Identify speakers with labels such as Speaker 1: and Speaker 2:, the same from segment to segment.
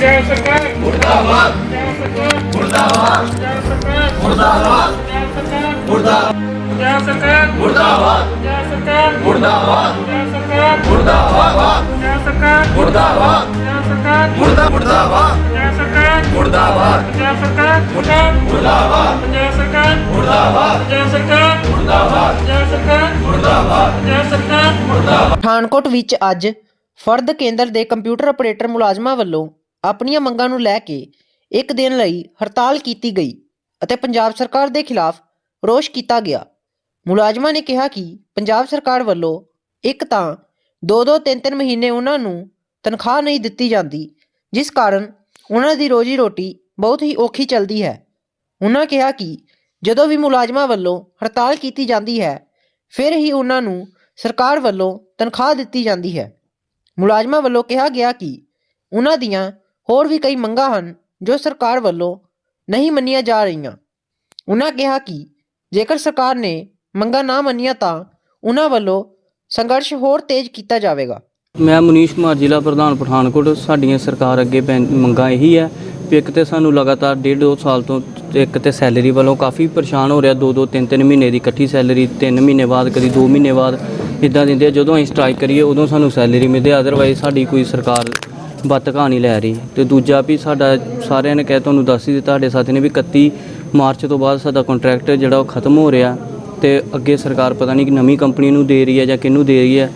Speaker 1: ਜੈ ਸਰਕਾਰ ਮੁਰਦਾਬਾਦ ਪੰਜਾਬ ਸਰਕਾਰ ਮੁਰਦਾਬਾਦ ਪੰਜਾਬ ਸਰਕਾਰ ਮੁਰਦਾਬਾਦ ਪੰਜਾਬ ਸਰਕਾਰ ਮੁਰਦਾਬਾਦ ਪੰਜਾਬ ਸਰਕਾਰ ਮੁਰਦਾਬਾਦ ਪੰਜਾਬ ਸਰਕਾਰ ਮੁਰਦਾਬਾਦ ਪੰਜਾਬ ਸਰਕਾਰ ਮੁਰਦਾਬਾਦ ਪੰਜਾਬ ਸਰਕਾਰ ਮੁਰਦਾਬਾਦ ਪੰਜਾਬ ਸਰਕਾਰ ਮੁਰਦਾ ਮੁਰਦਾਬਾਦ ਪੰਜਾਬ ਸਰਕਾਰ ਮੁਰਦਾਬਾਦ ਪੰਜਾਬ ਸਰਕਾਰ ਮੁਰਦਾਬਾਦ ਪੰਜਾਬ ਸਰਕਾਰ ਮੁਰਦਾਬਾਦ ਪੰਜਾਬ ਸਰਕਾਰ ਮੁਰਦਾਬਾਦ ਪੰਜਾਬ ਸਰਕਾਰ ਮੁਰਦਾਬਾਦ ਪੰਜਾਬ ਸਰਕਾਰ
Speaker 2: ਪਠਾਨਕੋਟ ਵਿੱਚ ਅੱਜ ਫਰਦ ਕੇਂਦਰ ਦੇ ਕੰਪਿਊਟਰ ਆਪਰੇਟਰ ਮੁਲਾਜ਼ਮਾਂ ਵੱਲੋਂ ਆਪਣੀਆਂ ਮੰਗਾਂ ਨੂੰ ਲੈ ਕੇ ਇੱਕ ਦਿਨ ਲਈ ਹੜਤਾਲ ਕੀਤੀ ਗਈ ਅਤੇ ਪੰਜਾਬ ਸਰਕਾਰ ਦੇ ਖਿਲਾਫ ਰੋਸ਼ ਕੀਤਾ ਗਿਆ। ਮੁਲਾਜ਼ਮਾਂ ਨੇ ਕਿਹਾ ਕਿ ਪੰਜਾਬ ਸਰਕਾਰ ਵੱਲੋਂ ਇੱਕ ਤਾਂ 2-2 3-3 ਮਹੀਨੇ ਉਹਨਾਂ ਨੂੰ ਤਨਖਾਹ ਨਹੀਂ ਦਿੱਤੀ ਜਾਂਦੀ, ਜਿਸ ਕਾਰਨ ਉਹਨਾਂ ਦੀ ਰੋਜੀ ਰੋਟੀ ਬਹੁਤ ਹੀ ਔਖੀ ਚੱਲਦੀ ਹੈ। ਉਹਨਾਂ ਕਿਹਾ ਕਿ ਜਦੋਂ ਵੀ ਮੁਲਾਜ਼ਮਾਂ ਵੱਲੋਂ ਹੜਤਾਲ ਕੀਤੀ ਜਾਂਦੀ ਹੈ, ਫਿਰ ਹੀ ਉਹਨਾਂ ਨੂੰ ਸਰਕਾਰ ਵੱਲੋਂ ਤਨਖਾਹ ਦਿੱਤੀ ਜਾਂਦੀ ਹੈ। ਮੁਲਾਜ਼ਮਾਂ ਵੱਲੋਂ ਕਿਹਾ ਗਿਆ ਕਿ ਉਹਨਾਂ ਦੀਆਂ ਹੋਰ ਵੀ ਕਈ ਮੰਗਾਂ ਹਨ ਜੋ ਸਰਕਾਰ ਵੱਲੋਂ ਨਹੀਂ ਮੰਨੀਆਂ ਜਾ ਰਹੀਆਂ। ਉਹਨਾਂ ਕਿਹਾ ਕਿ ਜੇਕਰ ਸਰਕਾਰ ਨੇ ਮੰਗਾਂ ਨਾ ਮੰਨੀਆਂ ਤਾਂ ਉਹਨਾਂ ਵੱਲੋਂ ਸੰਘਰਸ਼ ਹੋਰ ਤੇਜ਼ ਕੀਤਾ ਜਾਵੇਗਾ।
Speaker 3: ਮੈਂ ਮਨੀਸ਼ ਕੁਮਾਰ, ਜ਼ਿਲ੍ਹਾ ਪ੍ਰਧਾਨ ਪਠਾਨਕੋਟ। ਸਾਡੀਆਂ ਸਰਕਾਰ ਅੱਗੇ ਪੈਂ- ਮੰਗਾਂ ਇਹੀ ਹੈ ਵੀ ਇੱਕ ਤੇ ਸਾਨੂੰ ਲਗਾਤਾਰ ਡੇਢ ਦੋ ਸਾਲ ਤੋਂ ਇੱਕ ਤੇ ਸੈਲਰੀ ਵੱਲੋਂ ਕਾਫੀ ਪਰੇਸ਼ਾਨ ਹੋ ਰਿਹਾ। ਦੋ ਦੋ, ਤਿੰਨ ਤਿੰਨ ਮਹੀਨੇ ਦੀ ਇਕੱਠੀ ਸੈਲਰੀ, ਤਿੰਨ ਮਹੀਨੇ ਬਾਅਦ, ਕਦੀ ਦੋ ਮਹੀਨੇ ਬਾਅਦ ਇਦਾਂ ਦਿੰਦੇ ਆ। ਜਦੋਂ ਅਸੀਂ ਸਟ੍ਰਾਈਕ ਕਰੀਏ, ਉਦੋਂ ਸਾਨੂੰ ਸੈਲਰੀ ਮਿਲਦੀ ਅਦਰਵਾਈਜ਼ ਸਾਡੀ ਕੋਈ ਸਰਕਾਰ ਬੱਤ ਨਹੀਂ ਲੈ ਰਹੀ। ਤੇ ਦੂਜਾ ਵੀ ਸਾਡਾ ਸਾਰਿਆਂ ਨੇ ਕਹਿ ਤੁਹਾਨੂੰ ਦੱਸ ਹੀ ਦਿੱਤਾ ਸਾਡੇ ਸਾਥੀ ਨੇ ਵੀ 31 ਮਾਰਚ ਤੋਂ ਬਾਅਦ ਸਾਡਾ ਕੰਟਰੈਕਟ ਜਿਹੜਾ ਉਹ ਖਤਮ ਹੋ ਰਿਹਾ ਤੇ ਅੱਗੇ ਸਰਕਾਰ ਪਤਾ ਨਹੀਂ ਕਿ ਨਵੀਂ ਕੰਪਨੀ ਨੂੰ ਦੇ ਰਹੀ ਹੈ ਜਾਂ ਕਿਹਨੂੰ ਦੇ ਰਹੀ ਹੈ।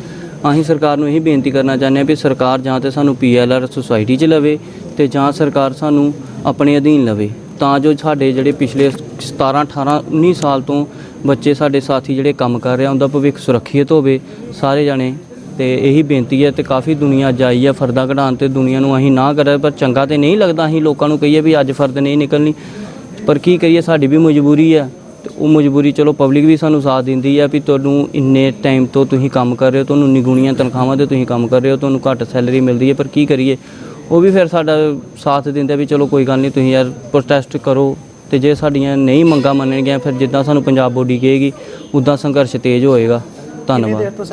Speaker 3: ਅਸੀਂ ਸਰਕਾਰ ਨੂੰ ਇਹੀ ਬੇਨਤੀ ਕਰਨਾ ਚਾਹੁੰਦੇ ਹਾਂ ਵੀ ਸਰਕਾਰ ਜਾਂ ਤੇ ਸਾਨੂੰ ਪੀਐਲਆਰ ਸੁਸਾਇਟੀ 'ਚ ਲਵੇ ਤੇ ਜਾਂ ਸਰਕਾਰ ਸਾਨੂੰ ਆਪਣੇ ਅਧੀਨ ਲਵੇ। ਤਾਂ ਜੋ ਸਾਡੇ ਜਿਹੜੇ ਪਿਛਲੇ 17 18 19 ਸਾਲ ਤੋਂ ਬੱਚੇ ਸਾਡੇ ਸਾਥੀ ਜਿਹੜੇ ਕੰਮ ਕਰ ਰਹੇ ਆ, ਉਹਦਾ ਭਵਿੱਖ ਸੁਰੱਖਿਅਤ ਹੋਵੇ। ਸਾਰੇ ਜਾਣੇ ਤੇ ਇਹੀ ਬੇਨਤੀ ਹੈ ਤੇ ਕਾਫੀ ਦੁਨੀਆ ਅੱਜ ਆਈ ਹੈ ਫਰਦਾ ਕਢਾਉਣ ਤੇ ਦੁਨੀਆ ਨੂੰ ਅਸੀਂ ਨਾ ਕਰੇ ਪਰ ਚੰਗਾ ਤੇ ਨਹੀਂ ਲੱਗਦਾ, ਅਸੀਂ ਲੋਕਾਂ ਨੂੰ ਕਹੀਏ ਵੀ ਅੱਜ ਫਰਦ ਨਹੀਂ ਨਿਕਲਣੀ। ਪਰ ਕੀ ਕਰੀਏ, ਸਾਡੀ ਵੀ ਮਜਬੂਰੀ ਹੈ ਤੇ ਉਹ ਮਜਬੂਰੀ ਚਲੋ ਪਬਲਿਕ ਵੀ ਸਾਨੂੰ ਸਾਥ ਦਿੰਦੀ ਹੈ ਵੀ ਤੁਹਾਨੂੰ ਇੰਨੇ ਟਾਈਮ ਤੋਂ ਤੁਸੀਂ ਕੰਮ ਕਰ ਰਹੇ ਹੋ, ਤੁਹਾਨੂੰ ਨਿਗੁਣੀਆਂ ਤਨਖਾਹਾਂ ਤੇ ਤੁਸੀਂ ਕੰਮ ਕਰ ਰਹੇ ਹੋ, ਤੁਹਾਨੂੰ ਘੱਟ ਸੈਲਰੀ ਮਿਲਦੀ ਹੈ, ਪਰ ਕੀ ਕਰੀਏ? ਉਹ ਵੀ ਫਿਰ ਸਾਡਾ ਸਾਥ ਦਿੰਦੇ ਵੀ ਚਲੋ ਕੋਈ ਗੱਲ ਨਹੀਂ, ਤੁਸੀਂ ਯਾਰ ਪ੍ਰੋਟੈਸਟ ਕਰੋ ਤੇ ਜੇ ਸਾਡੀਆਂ ਨਹੀਂ ਮੰਗਾਂ ਮੰਨਣਗੀਆਂ, ਫਿਰ ਜਿੱਦਾਂ ਸਾਨੂੰ ਪੰਜਾਬ ਬੋਡੀ ਕਹੇਗੀ, ਉਦਾਂ ਸੰਘਰਸ਼ ਤੇਜ਼ ਹੋਏਗਾ। ਧੰਨਵਾਦ।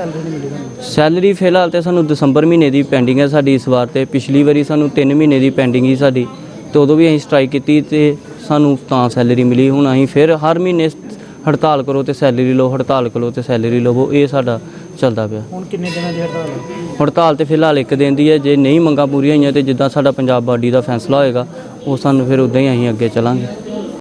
Speaker 3: ਸੈਲਰੀ ਫਿਲਹਾਲ ਤੇ ਸਾਨੂੰ ਦਸੰਬਰ ਮਹੀਨੇ ਦੀ ਪੈਂਡਿੰਗ ਹੈ ਸਾਡੀ ਇਸ ਵਾਰ ਤੇ। ਪਿਛਲੀ ਵਾਰੀ ਸਾਨੂੰ 3 ਮਹੀਨੇ ਦੀ ਪੈਂਡਿੰਗ ਸੀ ਸਾਡੀ ਤੇ ਉਦੋਂ ਵੀ ਅਸੀਂ ਸਟ੍ਰਾਈਕ ਕੀਤੀ ਤੇ ਸਾਨੂੰ ਤਾਂ ਸੈਲਰੀ ਮਿਲੀ। ਹੁਣ ਅਸੀਂ ਫਿਰ ਹਰ ਮਹੀਨੇ ਹੜਤਾਲ ਕਰੋ ਤੇ ਸੈਲਰੀ ਲਓ ਹੜਤਾਲ ਕਰੋ ਤੇ ਸੈਲਰੀ ਲਵੋ ਇਹ ਸਾਡਾ ਚੱਲਦਾ ਪਿਆ।
Speaker 4: ਹੁਣ ਕਿੰਨੇ ਦਿਨਾਂ ਦੀ ਹੜਤਾਲ ਹੈ?
Speaker 3: ਹੜਤਾਲ ਤੇ ਫਿਲਹਾਲ ਇੱਕ ਦਿਨ ਦੀ ਹੈ। ਜੇ ਨਹੀਂ ਮੰਗਾਂ ਪੂਰੀਆਂ ਹੋਈਆਂ ਤੇ ਜਿੱਦਾਂ ਸਾਡਾ ਪੰਜਾਬ ਬਾਡੀ ਦਾ ਫੈਸਲਾ ਹੋਏਗਾ ਉਹ ਸਾਨੂੰ ਫਿਰ ਉਦਾਂ ਹੀ ਅਸੀਂ ਅੱਗੇ ਚੱਲਾਂਗੇ।